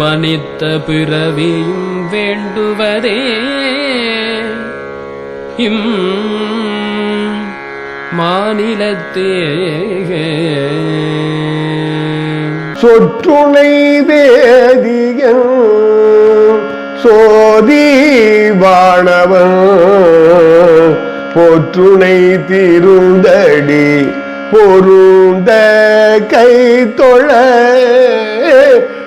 மனித்த பிறவியும் வேண்டுவதே. இம் மாநிலத்தே சொற்றுணை வேதியன் சோதி வாணவன் பொற்றுணை திருந்தடி பொருந்த கை தொழ.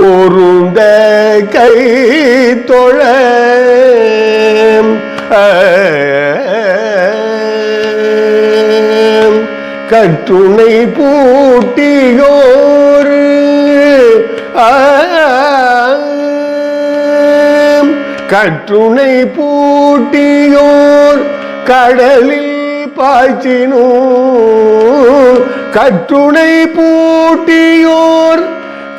பொருந்த கை தொழ கற்றுணை பூட்டியோர் ஆம். பூட்டியோர் கடலில் பாய்ச்சினோ கற்றுணை பூட்டியோர்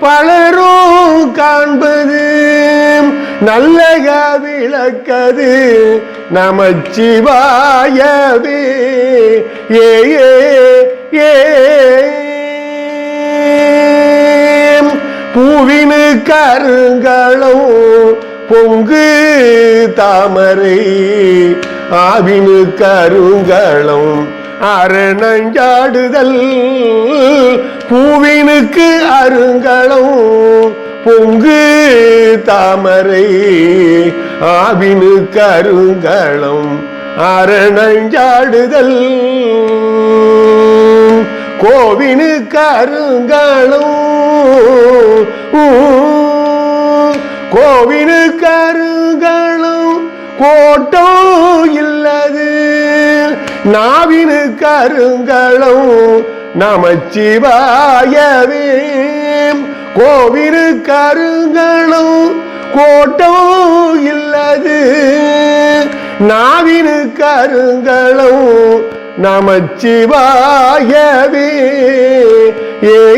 பலரும் காண்பது. நல்லக விளக்கது நமச்சிவாயவே. ஏ ஏ. பூவினு கருங்களும் பொங்கு தாமரை ஆவினு கருங்களும் அரணஞ்சாடுதல். பூவினுக்கு அருங்களம் பொங்கு தாமரை ஆவினு கருங்களம் அரணஞ்சாடுதல். கோவினு கருங்களும் கோவினு கருங்களும் கோட்டோ இல்லது. நாவினு கருங்களும் நமச்சிவாயவே. கோவினு கருங்களும் கோட்டோ இல்லது. நாவினு கருங்களும் நமச்சிவாயவே. ஏ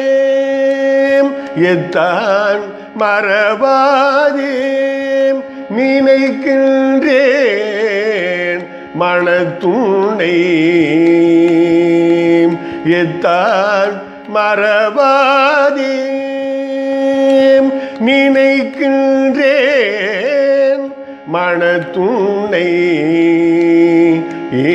ஏம் எத்தான் மறவாதேம் நினைக்கின்றேன் மனத்துணை எத்தான் மறவாதேம் நினைக்கின்றேன் மனத்துணை ஏ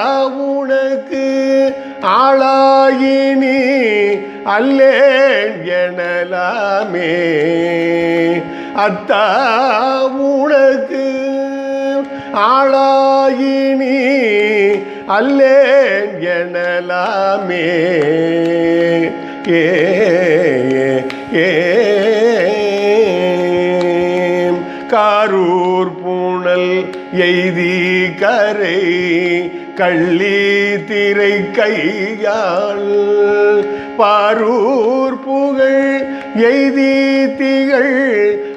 ஆளாயினி அல்லேன் எனலாமே. அத்தா உனக்கு ஆளாயினி அல்லேன் எனலாமே. ஏ ஏ. காரூர் பூணல் எய்தி கரை கள்ளி திரை கையால் பாரூர் புகழ் எய்தி திகழ்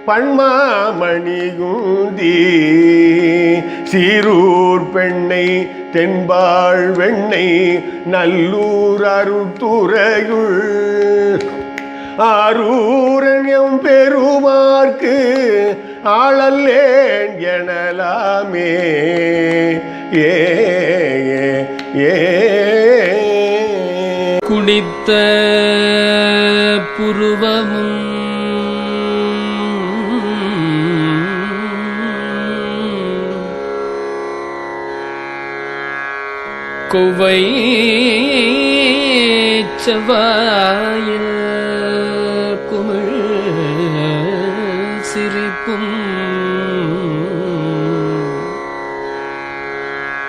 பண்மாமணிகுந்தி சீரூர் பெண்ணை தென்பாள் வெண்ணை நல்லூர் அருத்துறையுள் ஆரூரன் பெருமார்க்கு ஆளல்லேன் எனலாமே. ஏ குடித்த புருவமும் குவை செவ்வாயில் குமிழ் சிரிப்பும்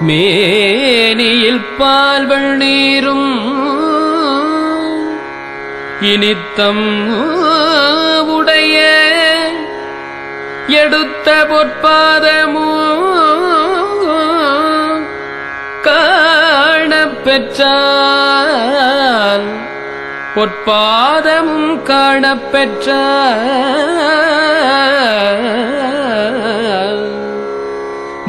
மேனியில் பால்வள் நீரும். இனித்தம் உடைய எடுத்த பொற்பாதமோ. காணப்பெற்றால் பொற்பாதமும் காணப்பெற்ற